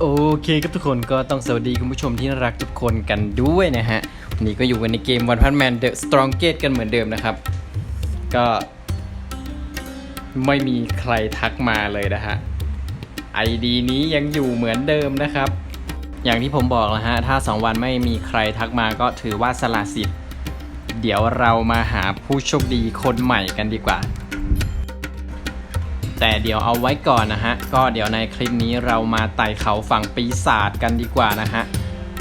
โอเคครับทุกคนก็ต้องสวัสดีคุณผู้ชมที่น่ารักทุกคนกันด้วยนะฮะ วันนี้ก็อยู่กันในเกม One Punch Man The Strongest กันเหมือนเดิมนะครับ ก็ ไม่มีใครทักมาเลยนะฮะ ID นี้ยังอยู่เหมือนเดิมนะครับ อย่างที่ผมบอกนะฮะ ถ้า 2 วันไม่มีใครทักมาก็ถือว่าสละสิทธิ์ เดี๋ยวเรามาหาผู้โชคดีคนใหม่กันดีกว่า แต่เดี๋ยวเอาไว้ก่อนนะฮะ ก็เดี๋ยวในคลิปนี้เรามาไต่เขาฝั่งปีศาจกันดีกว่านะฮะ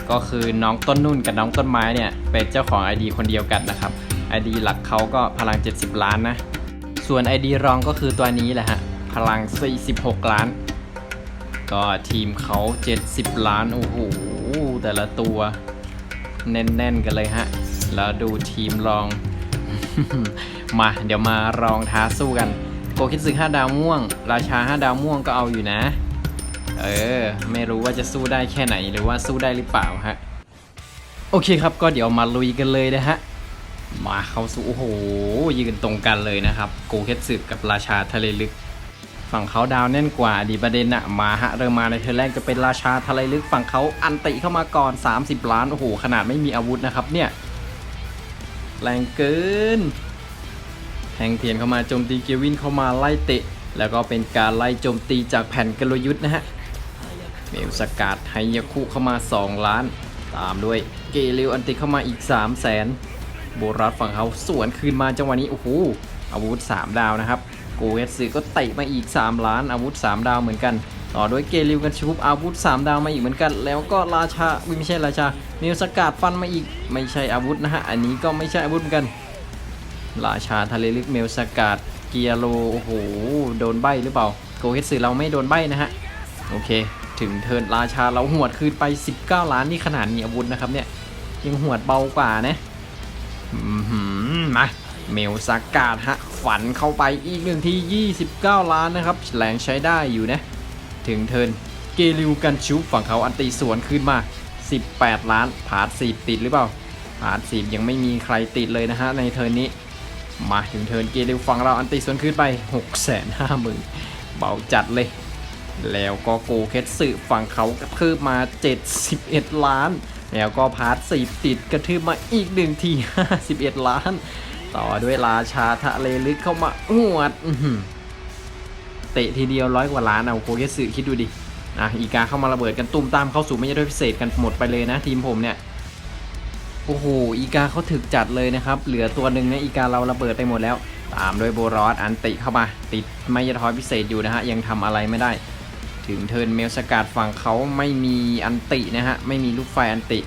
ก็คือน้องต้นนุ่นกับน้องต้นไม้เนี่ย เป็นเจ้าของ ID คนเดียวกันนะครับ ID หลักเขาก็พลัง 70 ล้านนะ ส่วน ID รองก็คือตัวนี้แหละฮะ พลัง 46 ล้าน ก็ทีมเขา 70 ล้าน โอ้โห แต่ละตัว แน่นๆกันเลยฮะ แล้วดูทีมรอง มาเดี๋ยวมาลองท้าสู้กัน โกคิดสึ5ดาวม่วง ราชา 5 ดาวม่วงก็เอาอยู่นะ เออ ไม่รู้ว่าจะสู้ได้แค่ไหนหรือว่าสู้ได้หรือเปล่าฮะ โอเคครับก็เดี๋ยวมาลุยกันเลยนะฮะ มาเข้าสู่โอ้โห ยืนตรงกันเลยนะครับ โกเคสสึกับราชาทะเลลึก ฝั่งเขาดาวแน่นกว่าดีประเด็นอะมาฮะเริ่มมาในเทอร์แรกจะเป็นราชาทะเลลึกฝั่งเขาอันติเข้ามาก่อน 30 ล้านโอ้โหขนาดไม่มีอาวุธนะครับเนี่ยแรงเกิน แทงเทียนเข้ามาโจมตีเกวินเข้ามาไล่เตะ แล้วก็เป็นการไล่โจมตีจากแผ่นกลยุทธ์นะฮะเมลสกัดไฮยาคุเข้ามา 2 ล้าน ตามด้วยเกลิวอันติเข้ามาอีก 3 0 0แสนโบรัสฝั่งเขาสวนคืนมาจังหวะนี้โอ้โหอาวุธ 3 ดาวนะครับโกเอสซึก็เตะมาอีก 3 ล้านอาวุธ 3 ดาวเหมือนกัน ต่อด้วยเกลิวกันชุบอาวุธ 3 ดาวมาอีกเหมือนกัน แล้วก็ราชาไม่ใช่ราชาเมลสกัดฟันมาอีกไม่ใช่อาวุธนะฮะอันนี้ก็ไม่ใช่อาวุธเหมือนกัน ราชาทะเลลึกเมลสกัดเกียโลโอ้โห โดนใบหรือเปล่า โกเฮสึเราไม่โดนใบนะฮะ โอเค ถึงเทินราชาเราหวดคืนไป 19 ล้านนี่ขนาดมีอาวุธนะครับเนี่ย ยังหวดเบากว่านะอือหือมาเมลสกัดฮะ ฝันเข้าไปอีกหนึ่งที่ 29 ล้านนะครับแรงใช้ได้อยู่นะ ถึงเทินเกลิวกันชุบฝั่งเขาอันตีสวนขึ้นมา 18 ล้าน ผาดสีติดหรือเปล่าผาดสียังไม่มีใครติดเลยนะฮะในเทินนี้ มาถึงเทิร์นเกลิวฝั่งเราอันตีสวนขึ้นไป 6 5 0 0 0 0เบาจัดเลย แล้วก็โกเคสสึฝั่งเขากระทืบมา 71 ล้าน แล้วก็พาร์ทสีติดกระทืบมาอีกหนึ่งที 51 ล้าน ต่อด้วยราชาทะเลลึกเข้ามาหวดเตะทีเดียวร้อยกว่าล้านเอาโกเคสสึคิดดูดิอะอีกาเข้ามาระเบิดกันตุ้มตามเข้าสู่ไม่ใช่ด้วยพิเศษกันหมดไปเลยนะทีมผมเนี่ย โอ้โห อีกาเขาถึกจัดเลยนะครับ เหลือตัวหนึ่งนะ อีกาเราระเบิดไปหมดแล้ว ตามด้วยโบรอสอันติเข้ามา ติดไม่ยทอยพิเศษอยู่นะฮะ ยังทำอะไรไม่ได้ ถึงเทินเมลสกัดฝั่งเขาไม่มีอันตินะฮะ ไม่มีลูกไฟอันติ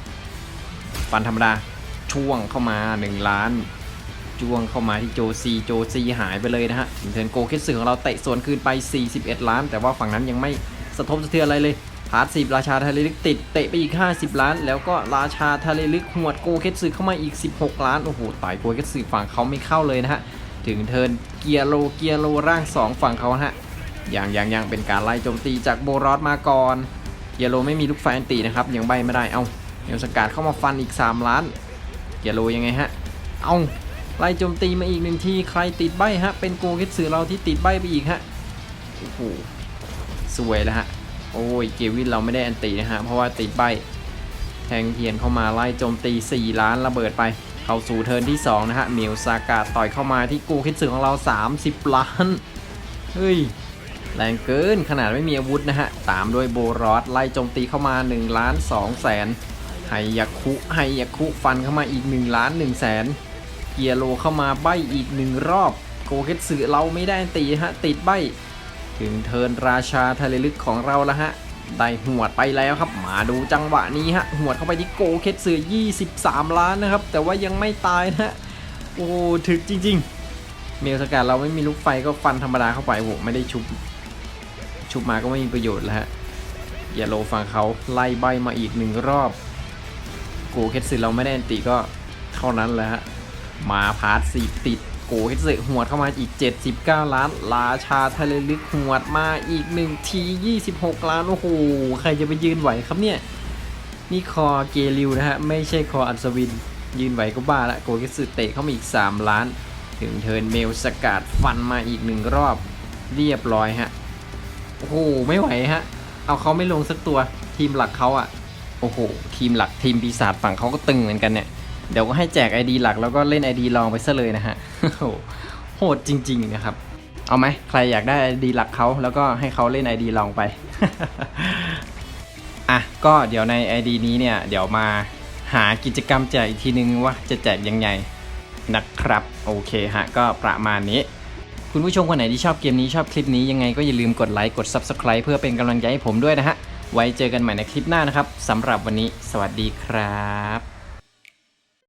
ฟันธรรมดา ช่วงเข้ามา 1 ล้าน จ้วงเข้ามาที่โจซี โจซีหายไปเลยนะฮะ ถึงเทินโกเคสสึของเราเตะสวนคืนไป 41 ล้าน แต่ว่าฝั่งนั้นยังไม่สะทบสะเทือนอะไรเลย พาร์ทสิบราชาทะเลลึกติดเตะไปอีก 50 ล้าน แล้วก็ราชาทะเลลึกหวดโกเคสสึเข้ามาอีก 16 ล้าน โอ้โหต่อยโกเคสสึฝั่งเขาไม่เข้าเลยนะฮะ ถึงเทินเกียโลเกียโลร่าง 2 ฝั่งเขานะฮะอย่างอย่างอยังเป็นการไล่โจมตีจากโบรอสมาก่อนเกียโลไม่มีลูกไฟอันตีนะครับ ยังใบไม่ได้ เอาเดี๋ยวสกัดเข้ามาฟันอีก 3 ล้าน เกียโลยังไงฮะ เอาไล่โจมตีมาอีกหนึ่งทีใครติดใบฮะ เป็นโกเคสสึเราที่ติดใบไปอีกฮะ โอ้โห สวยแล้วฮะ อ้ยเกวินเราไม่ได้อันตีนะฮะ เพราะว่าติดใบแทงเทียนเข้ามาไล่โจมตี 4 ล้านระเบิดไป เข้าสู่เทิร์นที่ 2 นะฮะเมียวซากาต่อยเข้ามาที่กูคิดสึของเรา 30 ล้าน เฮ้ย แรงเกินขนาดไม่มีอาวุธนะฮะ ตามด้วยโบรอสไล่โจมตีเข้ามา 1 ล้าน2แสนไฮยาคุไฮยาคุฟันเข้ามาอีก 1 ล้าน1แสนเกียโลเข้ามาใบอีก 1 รอบ โกเคสสึเราไม่ได้ตีฮะติดใบ ถึงเทินราชาทะเลลึกของเราแล้วฮะ ได้หวดไปแล้วครับ มาดูจังหวะนี้ฮะ หวดเข้าไปที่โกเคสเสือ23 ล้านนะครับ แต่ว่ายังไม่ตายนะฮะ โอ้ ถึกจริง ๆ เมลสกัดเราไม่มีลูกไฟก็ฟันธรรมดาเข้าไปโอ้ไม่ได้ชุบ ชุบมาก็ไม่มีประโยชน์แล้วฮะ อย่าโลฝั่งเขาไล่ใบมาอีกหนึ่งรอบ โกเคสเสือเราไม่ได้อันติก็เท่านั้นแหละฮะ มาพาร์ทสีติด โกเฮดเซหวดเข้ามาอีก 79 ล้าน ราชาทะเลลึกหวดมาอีก1ที26 ล้าน โอ้โห ใครจะไปยืนไหวครับเนี่ย นี่คอเกลิวนะฮะ ไม่ใช่คออัศวิน ยืนไหวก็บ้าละ โกเฮดเซเตะเข้ามาอีก 3 ล้าน ถึงเทิร์นเมลสกัดฟันมาอีกหนึ่งรอบ เรียบร้อยฮะ โอ้โห ไม่ไหวฮะ เอาเขาไม่ลงสักตัวทีมหลักเขาอะโอ้โห ทีมหลักทีมปีศาจฝั่งเขาก็ตึงเหมือนกันเนี่ย เดี๋ยวก็ให้แจก ID หลักแล้วก็เล่น ID ลองไปซะเลยนะฮะ โหโหดจริง ๆ นะครับ เอาไหมใครอยากได้ ID หลักเขาแล้วก็ให้เขาเล่น ID ลองไป อะ ก็เดี๋ยวใน ID นี้เนี่ย เดี๋ยวมาหากิจกรรมแจกอีกทีนึงว่าจะแจกยังไงนะครับ โอเคฮะ ก็ประมาณนี้คุณผู้ชมคนไหนที่ชอบเกมนี้ชอบคลิปนี้ยังไงก็อย่าลืมกดไลค์กด Subscribe เพื่อเป็นกำลังใจให้ผมด้วยนะฮะ ไว้เจอกันใหม่ในคลิปหน้านะครับสำหรับวันนี้ สวัสดีครับ